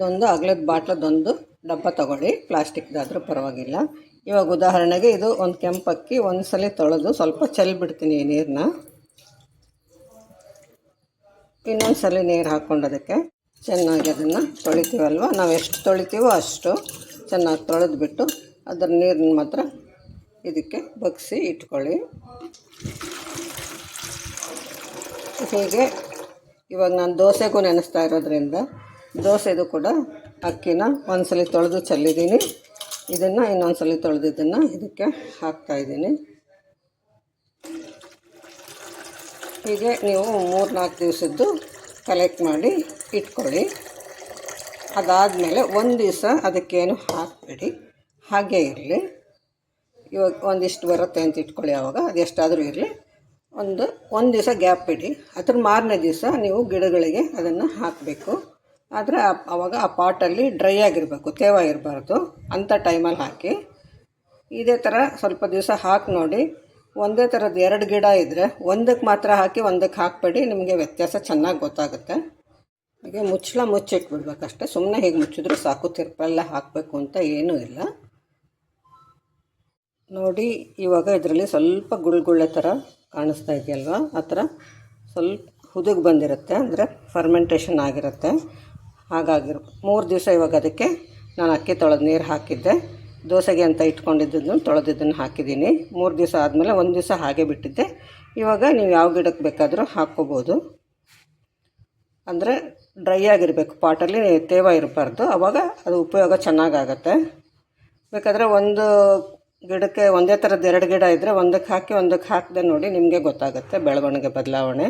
ಇದೊಂದು ಅಗಲದ ಬಾಟ್ಲದೊಂದು ಡಬ್ಬ ತಗೊಳ್ಳಿ. ಪ್ಲಾಸ್ಟಿಕ್ದಾದರೂ ಪರವಾಗಿಲ್ಲ. ಇವಾಗ ಉದಾಹರಣೆಗೆ ಇದು ಒಂದು ಕೆಂಪಕ್ಕಿ ಒಂದು ಸಲ ತೊಳೆದು ಸ್ವಲ್ಪ ಈ ನೀರನ್ನ ಇನ್ನೊಂದು ಸಲ ನೀರು ಹಾಕ್ಕೊಂಡು ಅದಕ್ಕೆ ಚೆನ್ನಾಗಿ ಅದನ್ನು ತೊಳಿತೀವಲ್ವ? ನಾವು ಎಷ್ಟು ತೊಳಿತೀವೋ ಅಷ್ಟು ಚೆನ್ನಾಗಿ ತೊಳೆದ್ಬಿಟ್ಟು ಅದರ ನೀರನ್ನ ಮಾತ್ರ ಇದಕ್ಕೆ ಬಗ್ಸಿ ಇಟ್ಕೊಳ್ಳಿ. ಹೀಗೆ ಇವಾಗ ನಾನು ದೋಸೆಗೂ ನೆನೆಸ್ತಾ ಇರೋದ್ರಿಂದ ದೋಸೆದು ಕೂಡ ಅಕ್ಕಿನ ಒಂದ್ಸಲ ತೊಳೆದು ಚೆಲ್ಲಿದ್ದೀನಿ. ಇದನ್ನು ಇನ್ನೊಂದ್ಸಲ ತೊಳೆದಿದ್ದನ್ನು ಇದಕ್ಕೆ ಹಾಕ್ತಾಯಿದ್ದೀನಿ ಹೀಗೆ ನೀವು ಮೂರು ನಾಲ್ಕು ದಿವಸದ್ದು ಕಲೆಕ್ಟ್ ಮಾಡಿ ಇಟ್ಕೊಳ್ಳಿ. ಅದಾದಮೇಲೆ ಒಂದು ದಿವಸ ಅದಕ್ಕೇನು ಹಾಕಬೇಡಿ. ಹಾಗೆ ಇರಲಿ. ಇವಾಗ ಒಂದಿಷ್ಟು ಬರುತ್ತೆ ಅಂತ ಇಟ್ಕೊಳ್ಳಿ ಆವಾಗ ಅದು ಎಷ್ಟಾದರೂ ಇರಲಿ. ಒಂದು ಒಂದು ದಿವಸ ಗ್ಯಾಪ್ ಇಡಿ. ಅದ್ರ ಮಾರನೇ ದಿವಸ ನೀವು ಗಿಡಗಳಿಗೆ ಅದನ್ನು ಹಾಕಬೇಕು. ಆದರೆ ಆವಾಗ ಆ ಪಾಟಲ್ಲಿ ಡ್ರೈ ಆಗಿರಬೇಕು, ತೇವ ಇರಬಾರ್ದು ಅಂಥ ಟೈಮಲ್ಲಿ ಹಾಕಿ. ಇದೇ ಥರ ಸ್ವಲ್ಪ ದಿವಸ ಹಾಕಿ ನೋಡಿ. ಒಂದೇ ಥರದ್ದು ಎರಡು ಗಿಡ ಇದ್ದರೆ ಒಂದಕ್ಕೆ ಮಾತ್ರ ಹಾಕಿ ಒಂದಕ್ಕೆ ಹಾಕಬೇಡಿ, ನಿಮಗೆ ವ್ಯತ್ಯಾಸ ಚೆನ್ನಾಗಿ ಗೊತ್ತಾಗುತ್ತೆ. ಹಾಗೆ ಮುಚ್ಚಳ ಮುಚ್ಚಿಟ್ಬಿಡ್ಬೇಕಷ್ಟೆ. ಸುಮ್ಮನೆ ಹೀಗೆ ಮುಚ್ಚಿದ್ರು ಸಾಕು, ತಿರ್ಪೆಲ್ಲ ಹಾಕಬೇಕು ಅಂತ ಏನೂ ಇಲ್ಲ. ನೋಡಿ, ಇವಾಗ ಇದರಲ್ಲಿ ಸ್ವಲ್ಪ ಗುಳ್ಗುಳ್ಳೆ ಥರ ಕಾಣಿಸ್ತಾ ಇದೆಯಲ್ವ? ಆ ಥರ ಸ್ವಲ್ಪ ಹುದುಗ್ ಬಂದಿರುತ್ತೆ, ಅಂದರೆ ಫರ್ಮೆಂಟೇಷನ್ ಆಗಿರುತ್ತೆ. ಹಾಗಾಗಿರ್. ಮೂರು ದಿವಸ ಇವಾಗ ಅದಕ್ಕೆ ನಾನು ಅಕ್ಕಿ ತೊಳೆದು ನೀರು ಹಾಕಿದ್ದೆ. ದೋಸೆಗೆ ಅಂತ ಇಟ್ಕೊಂಡಿದ್ದನ್ನು ತೊಳೆದಿದ್ದನ್ನು ಹಾಕಿದ್ದೀನಿ. ಮೂರು ದಿವಸ ಆದಮೇಲೆ ಒಂದು ದಿವಸ ಹಾಗೆ ಬಿಟ್ಟಿದ್ದೆ. ಇವಾಗ ನೀವು ಯಾವ ಗಿಡಕ್ಕೆ ಬೇಕಾದರೂ ಹಾಕ್ಕೋಬೋದು. ಅಂದರೆ ಡ್ರೈ ಆಗಿರಬೇಕು. ಪಾಟಲ್ಲಿ ತೇವ ಇರಬಾರ್ದು. ಆವಾಗ ಅದು ಉಪಯೋಗ ಚೆನ್ನಾಗಾಗತ್ತೆ. ಬೇಕಾದರೆ ಒಂದು ಗಿಡಕ್ಕೆ ಒಂದೇ ಥರದ್ದು ಎರಡು ಗಿಡ ಇದ್ದರೆ ಒಂದಕ್ಕೆ ಹಾಕಿ ಒಂದಕ್ಕೆ ಹಾಕದೆ ನೋಡಿ ನಿಮಗೆ ಗೊತ್ತಾಗುತ್ತೆ ಬೆಳವಣಿಗೆ ಬದಲಾವಣೆ.